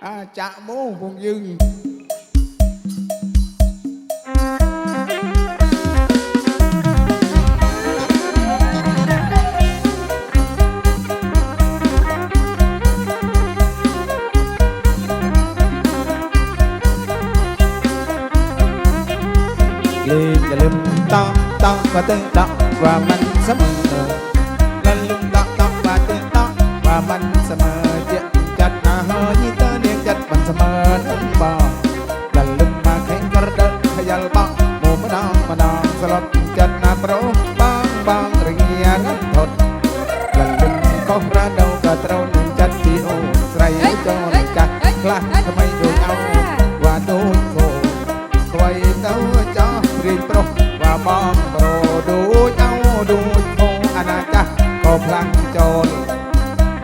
à chạ mố vùng dưng lên là lưng to to và tương tọng và mình sống mừng លាំងចូល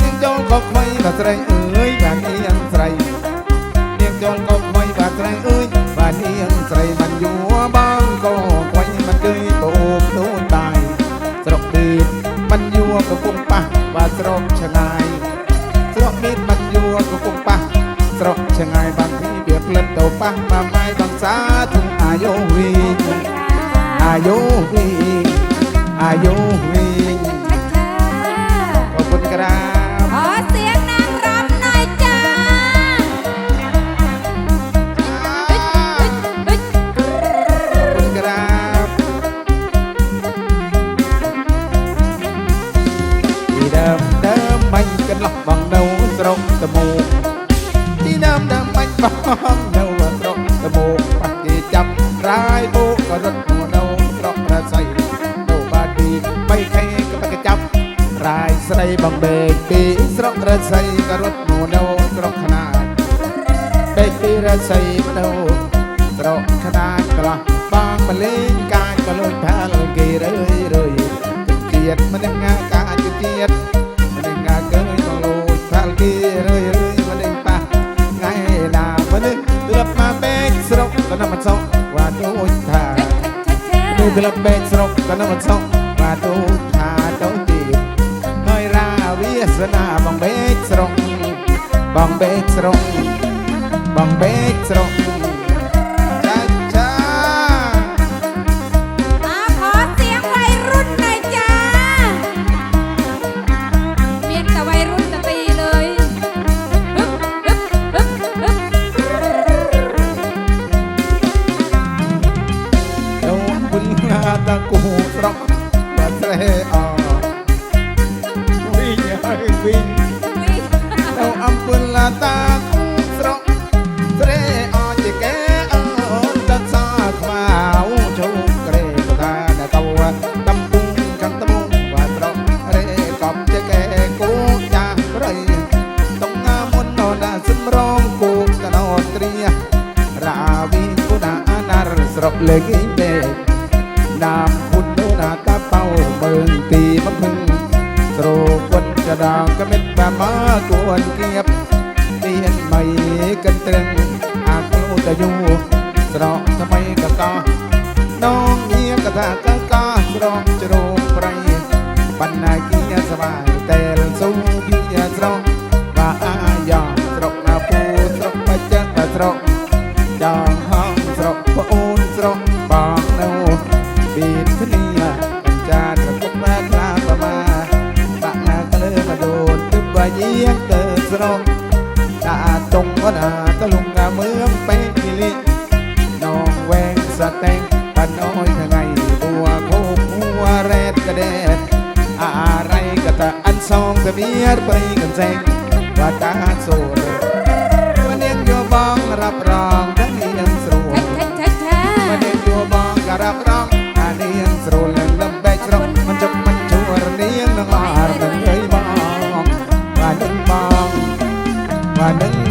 នាងចូលក៏ថ្មីបាទស្រីអើយបាទនាងស្រីនាងចូលក៏ថ្មីបាទស្រីអើយបាទនាងស្រីមិនយួរបងក៏ថ្មីមិនគយបូបដូចបាយស្រុកទីមិនយួរក៏ពុំប៉ះបាទស្រុកឆ្ងាយស្រុកមានបាត់យួរក៏គង់ប៉ះស្រុកឆ្ងាយបាំងពីវាផ្លិតទៅប៉ះមកម៉ាយបងសាធុងអាយុវិញអាយុវិញអាយុវិ ស្រីបំពេកពីស្រុករស្មីករត់មូនៅស្រុកខ្នាតពេកពីរស្មីនៅស្រុកខ្នាតក្លោះបងបលេងកាចក៏លុយផាលគេរឿយរឿយទៀតមិនដឹងកាចទៀតមិនដឹងកាកើក៏លុយផាលគេរឿយរឿយមិនដឹងប៉ះថ្ងៃណាមិនដឹងត្រឹមមកពេកស្រុកក៏នៅមិនសុខវ៉ាទូចថាទៅត្រឹមពេកស្រុកក៏នៅមិនសុខវ៉ាទូច សនាបងបេកស្រុកបងបេកស្រុកបងបេកស្រុក เจอสรอจองห้องสรอพระอูนสรอบางเนาบีดขึ้นเนี่ยกันจาตะกุกแม่กลาประมา ปะนากะเลมาโดนตึบว่าเยียงเกิดสรองตาตรงว่านาตะลุงกะเมืองเปกิลิน้องแวงสะแตงปะน้อยทางไงบัวโคกหัวแรด ប់រងតែនឹងស្រួលមិនដែលទួបងក៏រាប់រងអានាងស្រួលនឹងលំបែកច្រកមិនចុកមិនជួរនាងនឹងអរនឹងអីបងបាននឹងបងបាននឹង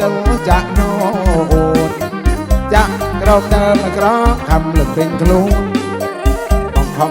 កោចាក់ណូតចាក់ក្រោកដើមក្រោកខំលឹកពេញខ្លួនបងខំ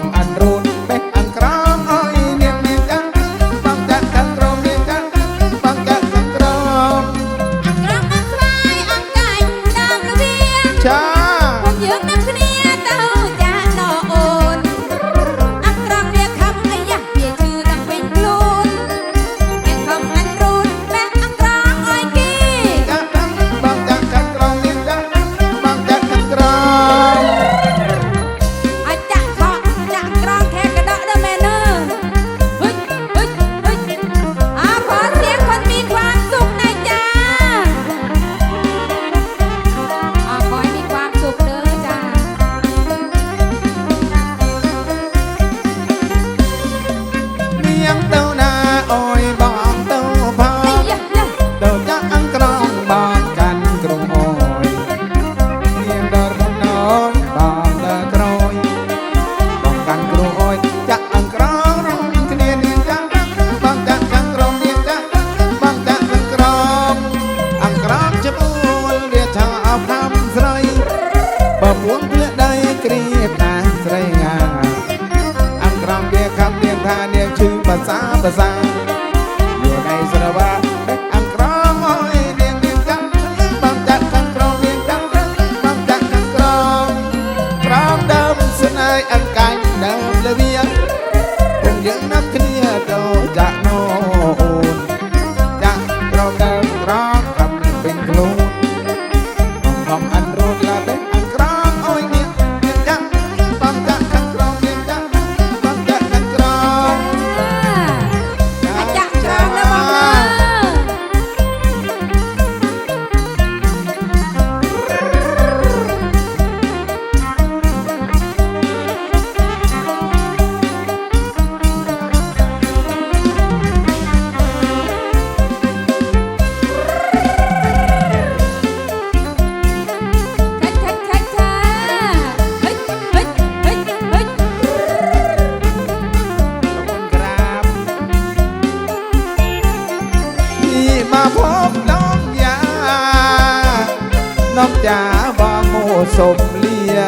โมสมเลีย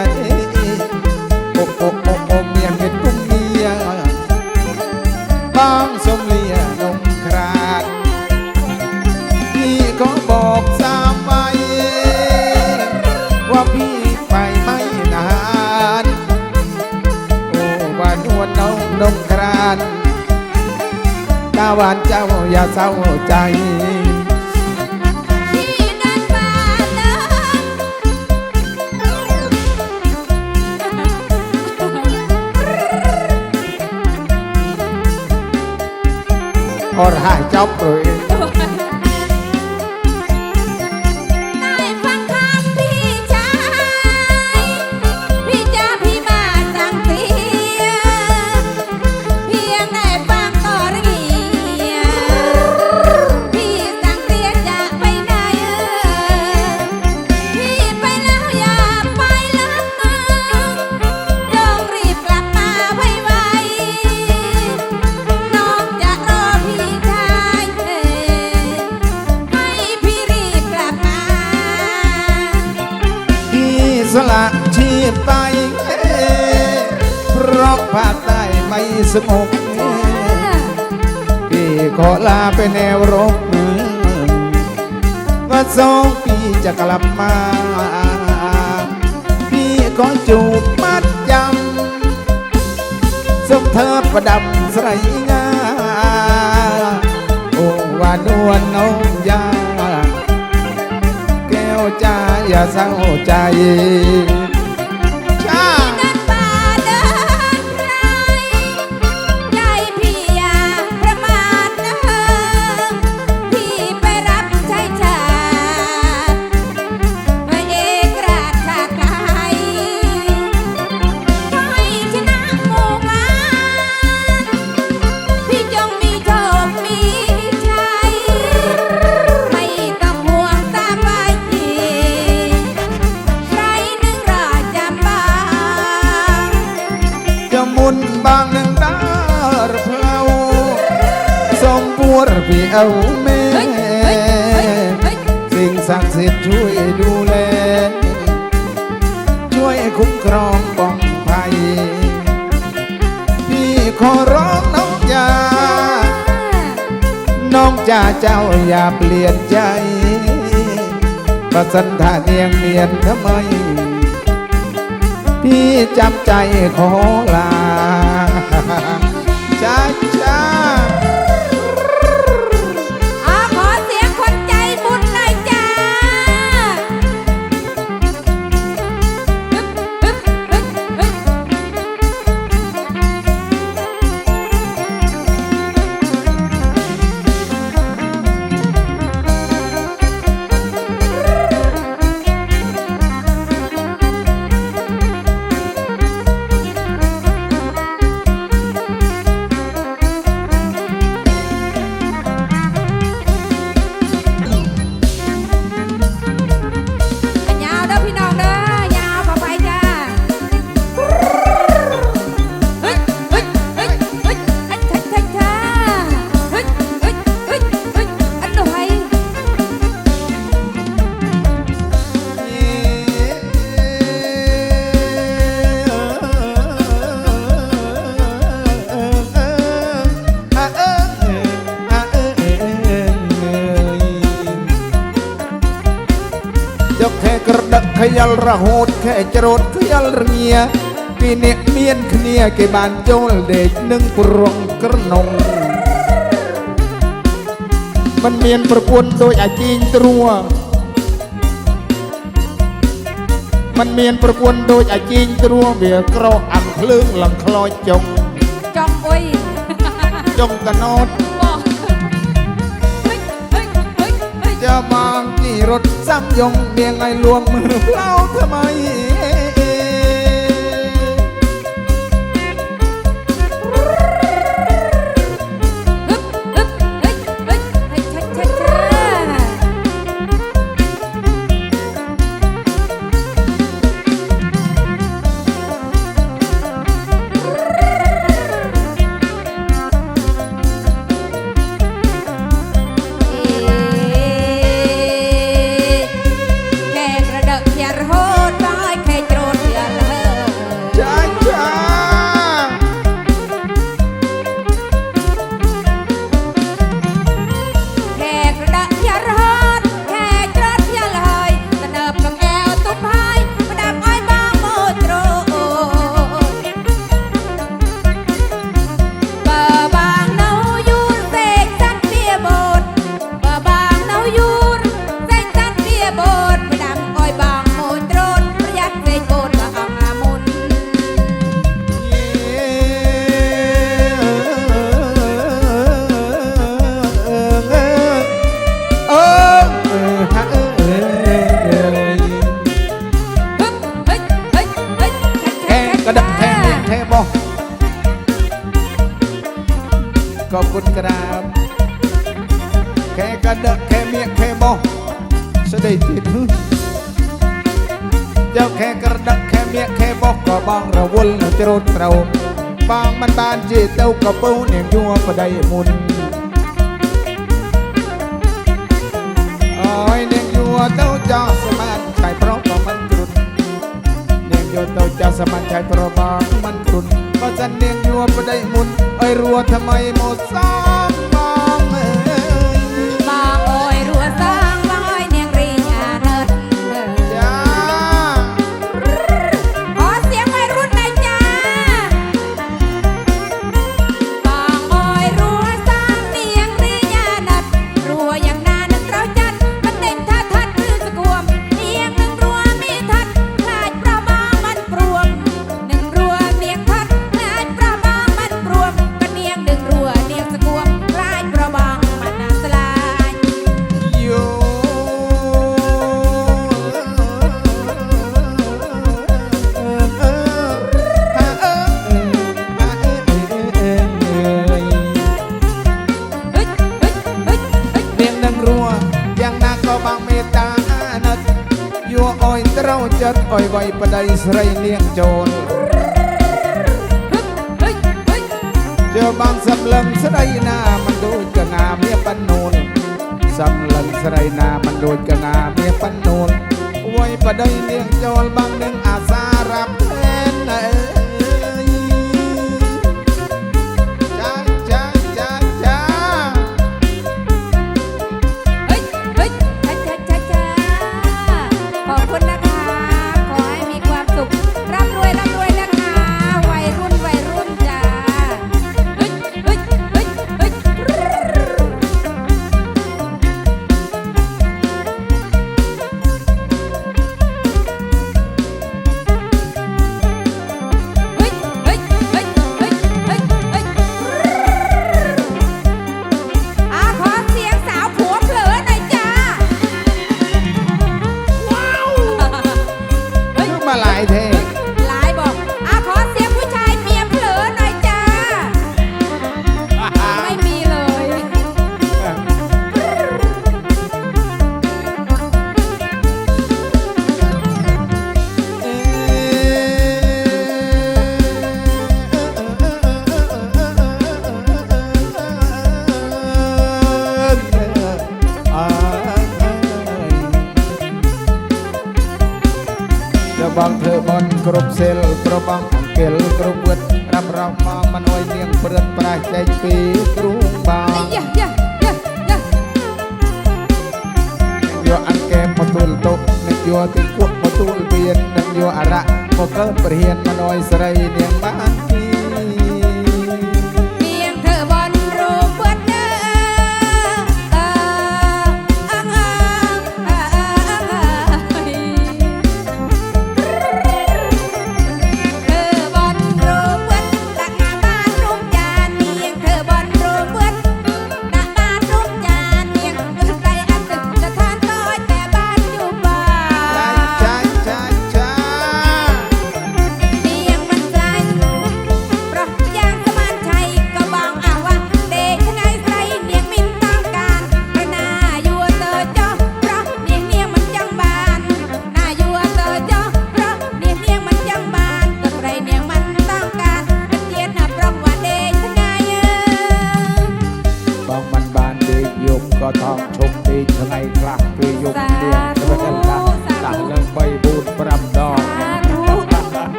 โอโอโอโอเมียเป็นกุ้งเมียบ้างสมเลียนมคราดพี่ก็บอกสามไปว่าพี่ไปไม่นานโอ้ว่านวลน้องนมคราดตาวันเจ้าอย่าเศร้าใจ họ hại chóc rồi ลับมา พี่ขอจูบมัดยำสมเธอประดับใส่งาโอ้ว่านวลน้องยา แก้วจ้าอย่าเศร้าใจ สันทาเนียงเนียนทำไม พี่จำใจขอลา ល់រហូតខែច្រូតខ្យល់រងាពីអ្នកមានគ្នាគេបានចូលដេកនឹងប្រងក្រនងมันមានប្រពន្ធដោយអាជីងទ្រួมันមានប្រពន្ធដោយអាជីងទ្រួវាក្រអាំភ្លើងលំខ្លោចចុងចុងអុយចុងកណោតចាំមក รถซ้ำยงเมียงไอ้ลวงมือเปล่าทำไม ជ្រូតក្រោមបងមិនបានជាទៅកពូនាងយួរប្តីមុន ស្រីណាមិនដូចកណាវាបណ្ណូលវ័យបដីនាងចូលបាំងនឹងអាសារាប់ទេ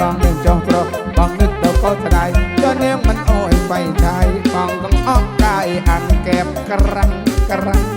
បងនឹងចុះក្រោះបងនឹកទៅកោតដៃទៅនាងមិនអោយបៃដៃបងទាំងអស់កាយអានកែបក្រាំងក្រាំង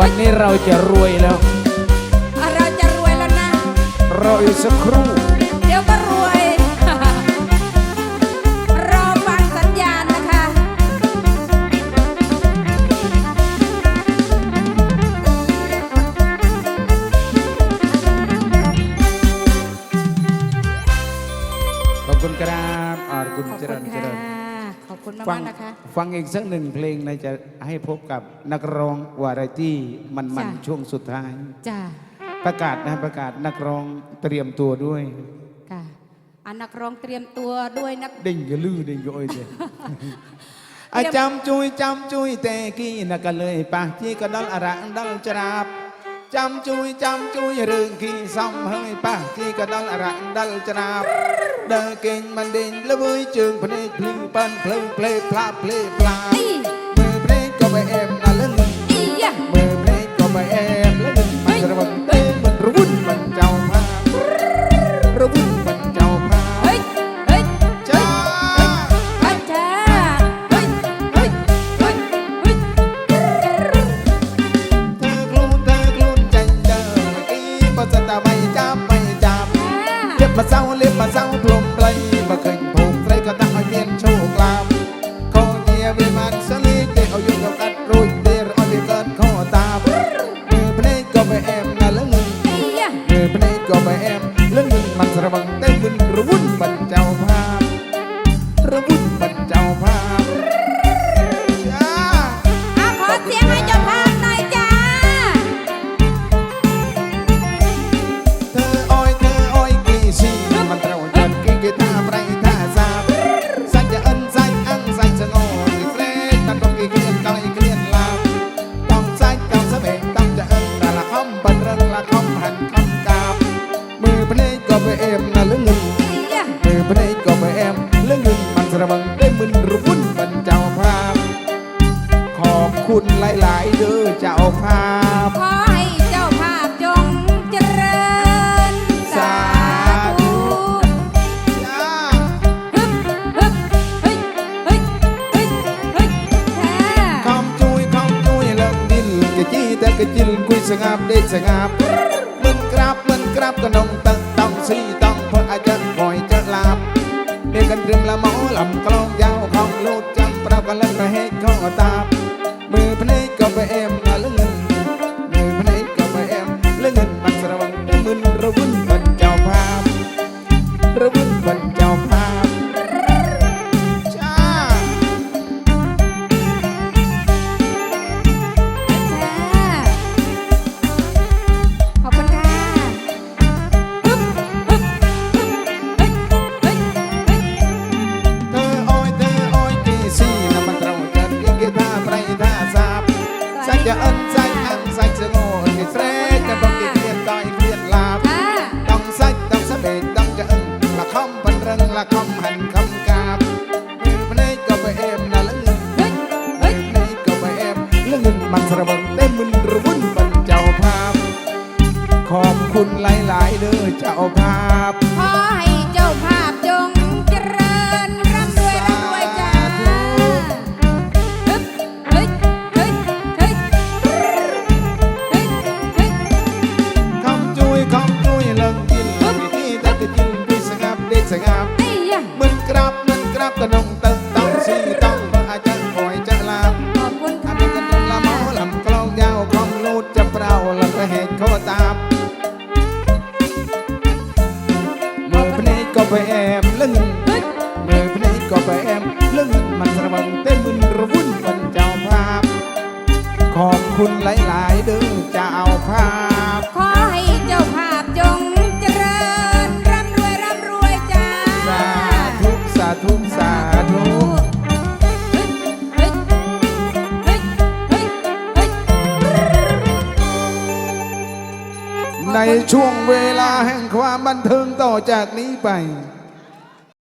วันนี้เราจะรวยแล้ว เราจะรวยแล้วนะ รออีกสักครู่ เดี๋ยวก็รวย รอฟังสัญญาณนะคะ ขอบคุณครับอ่าคุณขอบเจคุริญณค่ะขอบคุณมากๆนะคะ ฟังอีกสักหนึ่งเพลงนะจะให้พบกับนักร้องวาไรตี้มันมันช่วงสุดท้าย จ้าประกาศนะประกาศนักร้องเตรียมตัวด้วย ค่ะอันนักร้องเตรียมตัวด้วยนัก เด้งกระลือเด้งกระอ้ยเลยอะจำจุยจำจุยแต่กี้นัก็เลยปะที่กระดัลอะระดังจราบ ចាំជួយចាំជួយរឿងគីសំហើយប៉ះគីក៏ដល់រ៉ាក់ដល់ច្រាបដើរគេងមិនដេញល្វើយជើងភ្នែកភ្លឺប៉ាន់ភ្លឺផ្លេផ្លាផ្លេផ្លា